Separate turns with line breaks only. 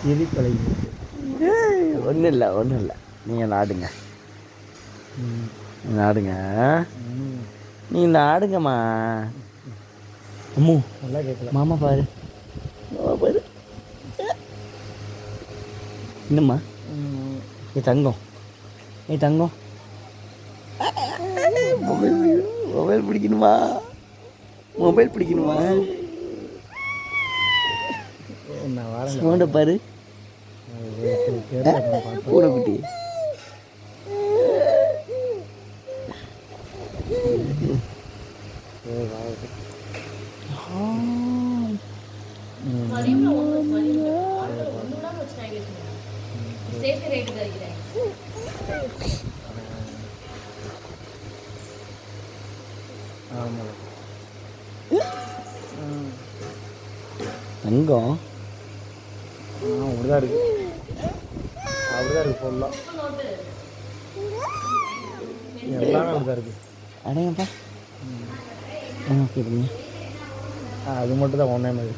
சிரிப்பலை
ஒன்றும் இல்லை ஒன்றும் இல்லை நீங்கள் நாடுங்க. நாடுங்க. நீ நாடுங்கம்மா. அம்மு
நல்லா கேட்கல
மாமா பாரு. மாமா பாரு. என்னம்மா? ஏ தங்கம். ஏ தங்கம். மொபைல் மொபைல் பிடிக்கணுமா? மொபைல் பிடிக்கணுமா? சவுண்டை பாரு. பூனைக்குட்டி
ஆமாம்.
தங்கம்?
அப்படிதான் இருக்கு. அப்படிதான் இருக்கு ஃபுல்லாக எல்லாமே அப்படிதான் இருக்கு.
அடையப்பா ஓகே
அது மட்டும் தான் ஒன்றே மாதிரி.